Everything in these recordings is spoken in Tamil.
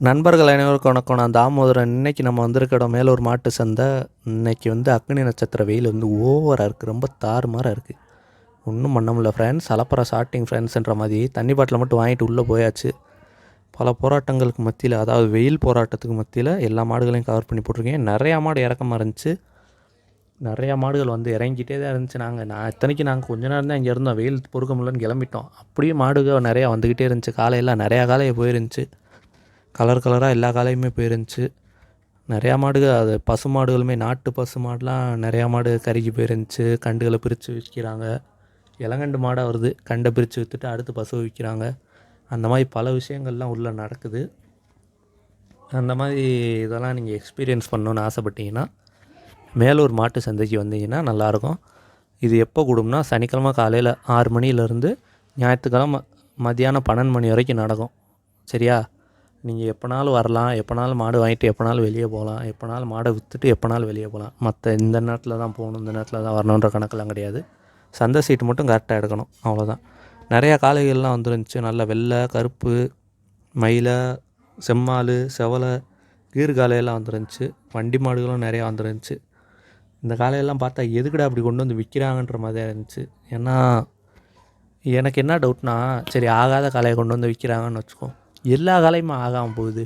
நண்பர்கள் அனைவருக்கும் வணக்கம். நான் தாமோதரன். இன்னைக்கு நம்ம வந்திருக்க இடம் மேலூர் மாட்டு சந்தை இன்னைக்கு வந்து அக்னி நட்சத்திர வெயில் வந்து ஓவராக இருக்குது ரொம்ப தாறுமாறாக இருக்குது ஒன்றும் பண்ண முடியல ஃப்ரெண்ட்ஸ் அலப்பற ஷார்ட்டிங் ஃப்ரெண்ட்ஸ்ன்ற மாதிரி தண்ணி பாட்டில் மட்டும் வாங்கிட்டு உள்ளே போயாச்சு. பல போராட்டங்களுக்கு மத்தியில் அதாவது வெயில் போராட்டத்துக்கு மத்தியில் எல்லா மாடுகளையும் கவர் பண்ணி போட்டிருக்கேன். நிறையா மாடு இறக்கமாக இருந்துச்சு. நிறையா மாடுகள் வந்து இறங்கிட்டே தான் இருந்துச்சு நாங்கள் நான் இத்தனைக்கு நாங்கள் கொஞ்ச நேரம் தான் இங்கே இருந்தோம். வெயில் பொறுக்க முடியலன்னு கிளம்பிட்டோம். அப்படியே மாடுகள் நிறையா வந்துக்கிட்டே இருந்துச்சு. காலையில் நிறையா காலையை போயிருந்துச்சு. கலர் கலராக எல்லா காலையுமே போயிருந்துச்சு. நிறையா மாடுகள் அது பசு மாடுகளுமே நாட்டு பசு மாடுலாம் நிறையா மாடு கருகி போயிருந்துச்சு. கண்டுகளை பிரித்து விற்கிறாங்க. இளங்கண்டு மாடாக வருது. கண்டை பிரித்து விற்றுட்டு அடுத்து பசு விற்கிறாங்க. அந்த மாதிரி பல விஷயங்கள்லாம் உள்ளே நடக்குது. அந்த மாதிரி இதெல்லாம் நீங்கள் எக்ஸ்பீரியன்ஸ் பண்ணணுன்னு ஆசைப்பட்டீங்கன்னா மேலூர் மாட்டு சந்தைக்கு வந்தீங்கன்னா நல்லாயிருக்கும். இது எப்போ கூடும்னா சனிக்கிழமை காலையில் ஆறு மணிலேருந்து ஞாயிற்றுக்கிழமை மத்தியானம் பன்னெண்டு மணி வரைக்கும் நடக்கும். சரியா? நீங்கள் எப்போனாலும் வரலாம் எப்போனாலும் மாடு வாங்கிட்டு எப்போனாலும் வெளியே போகலாம் எப்போனாலும் மாடை விற்றுட்டு எப்போனாலும் வெளியே போகலாம். மற்ற இந்த நேரத்தில் தான் போகணும் இந்த நேரத்தில் தான் வரணுன்ற கணக்கெல்லாம் கிடையாது. சந்தை சீட்டு மட்டும் கரெக்டாக எடுக்கணும் அவ்வளோதான் நிறையா காளைகள்லாம் வந்துருந்துச்சு நல்ல வெள்ளை கருப்பு மயிலை செம்மால் செவலை கீர் காளையெல்லாம் வந்துருந்துச்சு வண்டி மாடுகளும் நிறையா வந்துருந்துச்சு. இந்த காளையெல்லாம் பார்த்தா எதுக்குடா அப்படி கொண்டு வந்து விற்கிறாங்கன்ற மாதிரி இருந்துச்சு. ஏன்னா எனக்கு என்ன டவுட்னா சரி ஆகாத காளையை கொண்டு வந்து விற்கிறாங்கன்னு வச்சுக்கோ. எல்லா காளையுமே ஆகாமல் போகுது.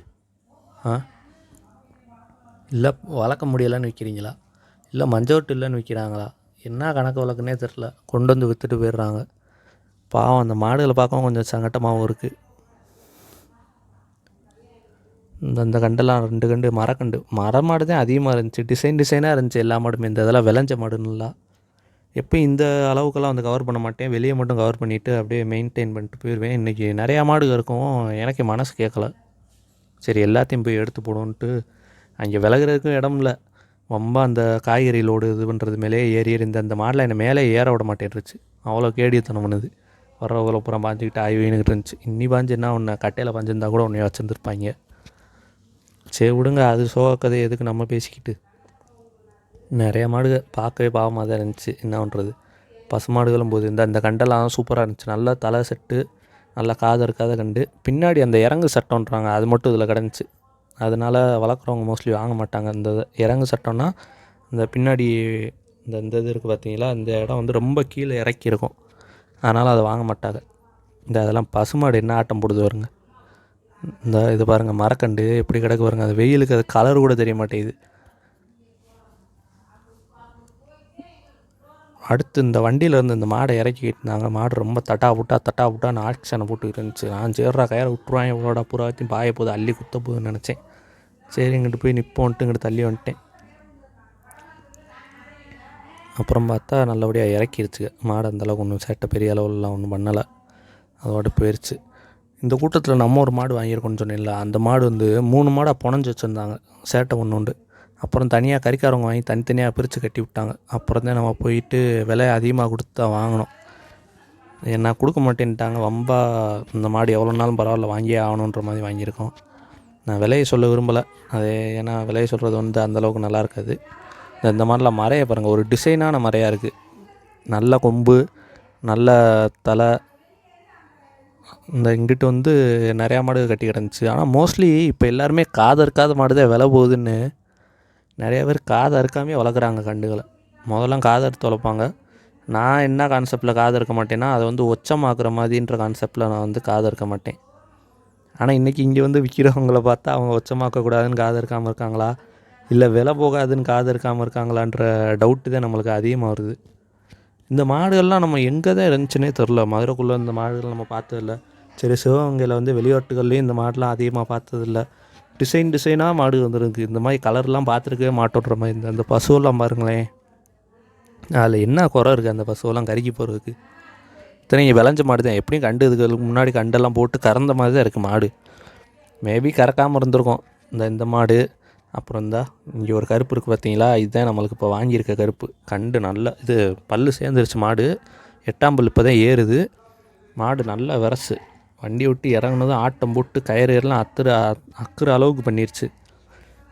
ஆ? இல்லை வளர்க்க முடியலைன்னு விற்கிறீங்களா இல்லை மஞ்சோட்டு இல்லைன்னு விற்கிறாங்களா என்ன கணக்கு வழக்குன்னே தெரில கொண்டு வந்து விற்றுட்டு போயிடுறாங்க. பாவம் அந்த மாடுகளை பார்க்கவும் கொஞ்சம் சங்கட்டமாகவும் இருக்குது இந்த இந்த கண்டெல்லாம் ரெண்டு கண்டு மரக்கண்டு. மர மாடு தான் அதிகமாக இருந்துச்சு. டிசைன் டிசைனாக இருந்துச்சு. எல்லா மாடுமே. இந்த இதெல்லாம் விளைஞ்ச மாடுன்னுலாம் எப்போ இந்த அளவுக்கெல்லாம் வந்து கவர் பண்ண மாட்டேன். வெளியே மட்டும் கவர் பண்ணிவிட்டு அப்படியே மெயின்டைன் பண்ணிட்டு போயிடுவேன் இன்றைக்கி நிறையா மாடுகள் இருக்கும். எனக்கு மனசு கேட்கல. சரி எல்லாத்தையும் போய் எடுத்து போடுவோன்ட்டு. அங்கே விலகுறதுக்கும் இடம் இல்லை. ரொம்ப அந்த காய்கறி லோடு இது பண்ணுறது மேலே ஏறி ஏறி இந்த அந்த மாடில் என்னை மேலே ஏற விட மாட்டேன்ருச்சு. அவ்வளோ கேடியத்தனம் பண்ணுது. வர்றவங்கள புறம் பாஞ்சிக்கிட்டு ஆய் இருந்துச்சு. இன்னி பாஞ்சு என்ன ஒன்று கட்டையில் பாஞ்சிருந்தா கூட ஒன்று வச்சுருந்துருப்பாங்க சரி விடுங்க. அது சோக கதை எதுக்கு நம்ம பேசிக்கிட்டு? நிறைய மாடுக பார்க்கவே பாவமாக தான் இருந்துச்சு. என்ன பண்ணுறது பசு மாடுகளும் போது இந்த அந்த கண்டெல்லாம் சூப்பராக இருந்துச்சு. நல்லா தலை செட்டு நல்லா காது இருக்காத கண்டு. பின்னாடி அந்த இறங்கு சட்டம்ன்றாங்க. அது மட்டும் இதில் கிடந்துச்சு. அதனால் வளர்க்குறவங்க மோஸ்ட்லி வாங்க மாட்டாங்க. இந்த இறங்கு சட்டம்னா இந்த பின்னாடி இந்த இந்த இது இருக்குது பார்த்தீங்களா? இந்த இடம் வந்து ரொம்ப கீழே இறக்கியிருக்கும். அதனால் அதை வாங்க மாட்டாங்க. இந்த அதெல்லாம் பசுமாடு என்ன ஆட்டம் போடுது வருங்க இந்த இது பாருங்கள் மரக்கண்டு எப்படி கிடக்கு பாருங்க. அது வெயிலுக்கு அது கலர் கூட தெரிய மாட்டேங்குது. அடுத்து இந்த வண்டியிலேருந்து இந்த மாடை இறக்கிக்கிட்டு இருந்தாங்க. மாடு ரொம்ப தட்டா புட்டா தட்டா புட்டான்னு ஆக்ஷனை போட்டு இருந்துச்சு. நான் சேர்றா கயிறை விட்டுருவான் இவ்வளோடா புறாத்தையும் பாய போது அள்ளி குத்த போகுதுன்னு நினச்சேன். சரி இங்கிட்டு போய் நிற்போன்ட்டு இங்கிட்டு தள்ளி வந்துட்டேன். அப்புறம் பார்த்தா நல்லபடியாக இறக்கிடுச்சு மாடு அந்தளவுக்கு ஒன்றும் சேட்டை பெரிய அளவுலலாம் ஒன்றும் பண்ணலை. அதோட போயிடுச்சு இந்த கூட்டத்தில் நம்ம ஒரு மாடு வாங்கியிருக்கோம்னு சொன்னேன்ல அந்த மாடு வந்து மூணு மாடாக புனஞ்சு வச்சுருந்தாங்க. சேட்டை ஒன்று உண்டு அப்புறம் தனியாக கறிக்காரவங்க வாங்கி தனித்தனியாக பிரித்து கட்டி விட்டாங்க. அப்புறம் தான் நம்ம போயிட்டு விலை அதிகமாக கொடுத்து தான் வாங்கினோம் என்ன கொடுக்க மாட்டேன்ட்டாங்க. வம்பா இந்த மாடு எவ்வளோ நாளும் பரவாயில்ல வாங்கியே ஆகணுன்ற மாதிரி வாங்கியிருக்கோம். நான் விலையை சொல்ல விரும்பலை. அது ஏன்னா விலையை சொல்கிறது வந்து அந்தளவுக்கு நல்லா இருக்காது. இந்த இந்த மாதிரிலாம் மறைய பாருங்கள் ஒரு டிசைனான மறையாக இருக்குது நல்ல கொம்பு நல்ல தலை. இந்த இங்கிட்டு வந்து நிறையா மாடு கட்டி கிடந்துச்சு. ஆனால் மோஸ்ட்லி இப்போ எல்லாருமே காது இருக்காத மாடு தான் விலை போகுதுன்னு நிறைய பேர் காதை அறுக்காமே வளர்க்குறாங்க கண்டுகளை. முதல்லாம் காதை அறுத்து வளர்ப்பாங்க. நான் என்ன கான்செப்டில் காது இருக்க மாட்டேன்னா அதை வந்து ஒச்சமாக்குற மாதிரின்ற கான்செப்டில் நான் வந்து காது இருக்க மாட்டேன். ஆனால் இன்றைக்கி இங்கே வந்து விற்கிறவங்கள பார்த்தா அவங்க ஒச்சமாக்கக்கூடாதுன்னு காது இருக்காமல் இருக்காங்களா? இல்லை விலை போகாதுன்னு காது இருக்காமல் இருக்காங்களான்ற டவுட்டு தான் நம்மளுக்கு அதிகமாக வருது. இந்த மாடுகள்லாம் நம்ம எங்கே தான் இருந்துச்சுன்னே தெரில மதுரைக்குள்ளே இந்த மாடுகள் நம்ம பார்த்ததில்ல. சரி சிவகங்கையில் வந்து வெளிநாட்டுகள்லேயும் இந்த மாடெலாம் அதிகமாக பார்த்ததில்ல. டிசைன் டிசைனாக மாடு வந்துருக்கு இந்த மாதிரி கலர்லாம் பார்த்துருக்கவே மாட்டோன்ற மாதிரி இந்த அந்த பசுவெல்லாம் பாருங்களேன். அதில் என்ன குறை இருக்குது அந்த பசுவெல்லாம் கருகி போகிறதுக்கு இத்தனை விளைஞ்ச மாடு தான். எப்படியும் கண்டு இதுக்கு முன்னாடி கண்டெல்லாம் போட்டு கறந்த மாதிரி தான் இருக்குது மாடு. மேபி கறக்காமல் இருந்திருக்கும். இந்த இந்த மாடு. அப்புறம் இந்தா இங்கே ஒரு கருப்பு இருக்குது பார்த்தீங்களா? இதுதான் நம்மளுக்கு இப்போ வாங்கியிருக்க கருப்பு. கண்டு நல்லா இது பல்லு சேர்ந்துருச்சு மாடு. எட்டாம் பல் இப்போ தான் ஏறுது. மாடு நல்லா விரசு. வண்டி விட்டு இறங்குனதும் ஆட்டம் போட்டு கயிறு எல்லாம் அத்துற அக்குற அளவுக்கு பண்ணிருச்சு.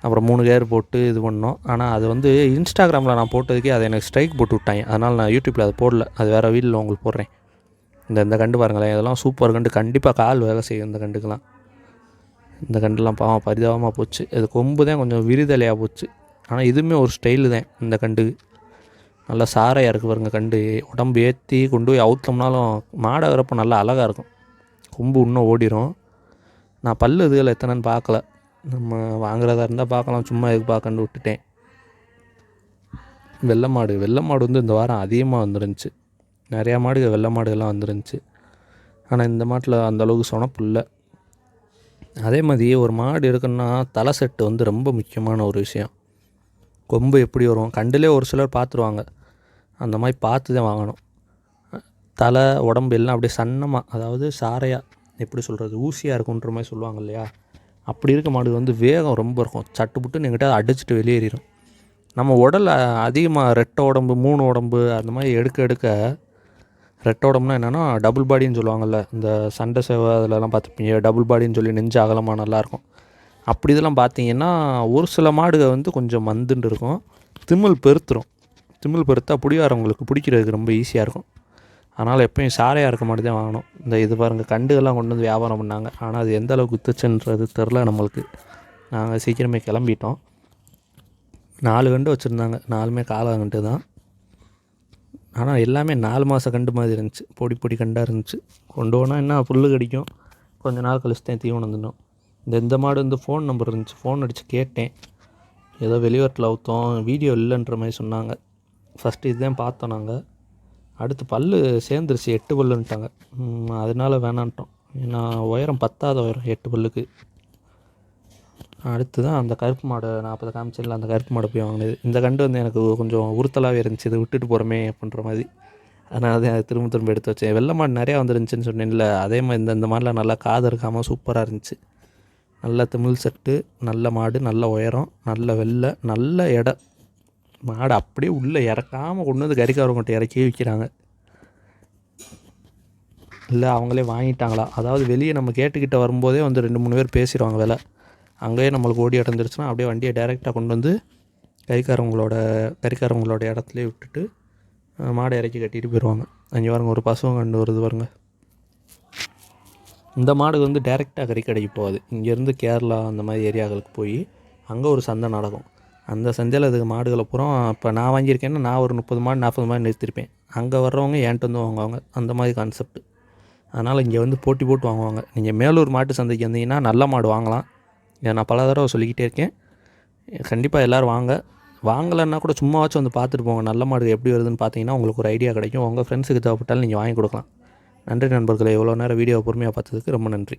அப்புறம் மூணு கயிறு போட்டு இது பண்ணோம். ஆனால் அது வந்து இன்ஸ்டாகிராமில் நான் போட்டதுக்கே அதை எனக்கு ஸ்ட்ரைக் போட்டு விட்டாங்க. அதனால் நான் யூடியூப்பில் அதை போடல. அது வேறு வீட்டில் உங்களுக்கு போடுறேன். இந்த இந்த கண்டு பாருங்களேன். இதெல்லாம் சூப்பர் கண்டு. கண்டிப்பாக கால் வேலை செய்யும் இந்த கண்டுக்கெல்லாம். இந்த கண்டுலாம் பாவம் பரிதாபமாக போச்சு. இது கொம்பு தான் கொஞ்சம் விரிதலையாக போச்சு. ஆனால் இதுவுமே ஒரு ஸ்டைலு தான் இந்த கண்டு. நல்லா சாரையாக இருக்குது பாருங்க கண்டு. உடம்பு ஏற்றி கொண்டு போய் அவுத்தோம்னாலும் வரப்போ நல்லா அழகாக இருக்கும். கொம்பு இன்னும் ஓடிரும். நான் பல்லு இதுகளை எத்தனைன்னு பார்க்கல. நம்ம வாங்குறதா இருந்தால் பார்க்கலாம். சும்மா எதுக்கு பார்க்கன்னு விட்டுட்டேன். வெள்ளை மாடு வெள்ளை மாடு வந்து இந்த வாரம் அதிகமாக வந்துருந்துச்சு. நிறையா மாடுகள் வெள்ளை மாடுகள்லாம் வந்துருந்துச்சு. ஆனால் இந்த மாட்டில் அந்தளவுக்கு சொனப்பு இல்லை. அதே மாதிரி ஒரு மாடு இருக்குன்னா தலை செட்டு வந்து ரொம்ப முக்கியமான ஒரு விஷயம். கொம்பு எப்படி வரும்? கண்டிலே ஒரு சிலர் பார்த்துருவாங்க. அந்த மாதிரி பார்த்து தான் வாங்கணும். தலை உடம்பு எல்லாம் அப்படியே சன்னமாக அதாவது சாரையாக எப்படி சொல்கிறது ஊசியாக இருக்குன்ற மாதிரி சொல்லுவாங்க இல்லையா? அப்படி இருக்க மாடு வந்து வேகம் ரொம்ப இருக்கும். சட்டு புட்டுன்னு எங்கிட்ட அடிச்சுட்டு வெளியேறிடும் நம்ம உடல் அதிகமாக ரெட்டை உடம்பு மூணு உடம்பு அந்த மாதிரி எடுக்க எடுக்க ரெட்டை உடம்புனா என்னென்னா டபுள் பாடின்னு சொல்லுவாங்கள்ல இந்த சண்டை சேவை அதிலலாம் பார்த்துப்பீங்க டபுள் பாடின்னு சொல்லி நெஞ்சு அகலமாக நல்லாயிருக்கும் அப்படி இதெல்லாம் பார்த்தீங்கன்னா ஒரு சில மாடுகள் வந்து கொஞ்சம் மந்துன்னு இருக்கும். திமில் பெருத்துரும். திமில் பெருத்தா பிடிவாரவங்களுக்கு பிடிக்கிறதுக்கு ரொம்ப ஈஸியாக இருக்கும். அதனால் எப்பயும் சாரையாக இருக்க மாதிரி தான் வாங்கணும். இந்த இது பாருங்கள் கண்டுகள்லாம் கொண்டு வந்து வியாபாரம் பண்ணாங்க. ஆனால் அது எந்த அளவுக்கு குத்துச்சுன்றது தெரில நம்மளுக்கு. நாங்கள் சீக்கிரமே கிளம்பிட்டோம். நாலு கண்டு வச்சுருந்தாங்க. நாலுமே காலகண்டு தான். ஆனால் எல்லாமே நாலு மாத கண்டு மாதிரி இருந்துச்சு. பொடி பொடி கண்டாக இருந்துச்சு. கொண்டு போனால் என்ன புல் கடிக்கும். கொஞ்ச நாள் கழிச்சு தான் தீவனம் தின்னும் இந்த இந்த மாடு வந்து ஃபோன் நம்பர் இருந்துச்சு. ஃபோன் அடித்து கேட்டேன். ஏதோ வெளியூரில் அவுத்தோம். வீடியோ இல்லைன்ற மாதிரி சொன்னாங்க. ஃபஸ்ட்டு இதுதான் பார்த்தோம் நாங்கள் அடுத்து பல் சேர்ந்துருச்சு எட்டு பல்லுன்ட்டாங்க. அதனால வேணான்ட்டோம். ஏன்னா உயரம் பத்தாத உயரம் எட்டு பல்லுக்கு. அடுத்து தான் அந்த கருப்பு மாடு நாற்பது காமிச்சிடல அந்த கருப்பு மாடு போய் வாங்கினது. இந்த கண்டு வந்து எனக்கு கொஞ்சம் உறுத்தலாகவே இருந்துச்சு இதை விட்டுட்டு போகிறோமே அப்படின்ற மாதிரி. அதனால் தான் அதை திரும்ப திரும்ப எடுத்து வச்சேன். வெள்ளை மாடு நிறையா வந்துருந்துச்சுன்னு சொன்னேன்ல அதே மாதிரி இந்த இந்த மாதிரிலாம் நல்லா காது இருக்காமல் சூப்பராக இருந்துச்சு. நல்ல தமிழ் செட்டு நல்ல மாடு நல்ல உயரம் நல்ல வெள்ளை நல்ல எடை. மாடு அப்படியே உள்ளே இறக்காமல் கொண்டு வந்து கறிக்காரவங்கள்ட்ட இறக்கி விற்கிறாங்க. இல்லை அவங்களே வாங்கிட்டாங்களா? அதாவது வெளியே நம்ம கேட்டுக்கிட்ட வரும்போதே வந்து ரெண்டு மூணு பேர் பேசிடுவாங்க விலை. அங்கேயே நம்மளுக்கு ஓடி அடைஞ்சிருச்சுன்னா அப்படியே வண்டியை டைரெக்டாக கொண்டு வந்து கறிக்காரவங்களோட கறிக்காரவங்களோட இடத்துலையே விட்டுட்டு மாடை இறக்கி கட்டிட்டு போயிடுவாங்க. அங்கே பாருங்க ஒரு பசுவும் கண்டு வருது பாருங்க. இந்த மாடு வந்து டைரெக்டாக கறிக்கடைக்கு போகாது. இங்கேருந்து கேரளா அந்த மாதிரி ஏரியாக்களுக்கு போய் அங்கே ஒரு சந்தை நடக்கும். அந்த சந்தையில் அதுக்கு மாடுகளை பூரா இப்போ நான் வாங்கியிருக்கேன்னா நான் ஒரு முப்பது மாடு நாற்பது மாடு நிறுத்திருப்பேன். அங்கே வர்றவங்க என்கிட்ட வந்து வாங்குவாங்க. அந்த மாதிரி கான்செப்ட் அதனால் இங்கே வந்து போட்டி போட்டு வாங்குவாங்க. நீங்கள் மேலூர் மாட்டு சந்தைக்கு வந்தீங்கன்னா நல்ல மாடு வாங்கலாம். இதை நான் பல தடவை சொல்லிக்கிட்டே இருக்கேன். கண்டிப்பாக எல்லோரும் வாங்க. வாங்கலைன்னா கூட சும்மாவாச்சும் வந்து பார்த்துட்டு போங்க. நல்ல மாடு எப்படி வருதுன்னு பார்த்தீங்கன்னா உங்களுக்கு ஒரு ஐடியா கிடைக்கும். உங்கள் ஃப்ரெண்ட்ஸுக்கு தேவைப்பட்டாலும் நீங்கள் வாங்கி கொடுக்கலாம். நன்றி நண்பர்களை. எவ்வளோ நேரம் வீடியோ பொறுமையாக பார்த்ததுக்கு ரொம்ப நன்றி.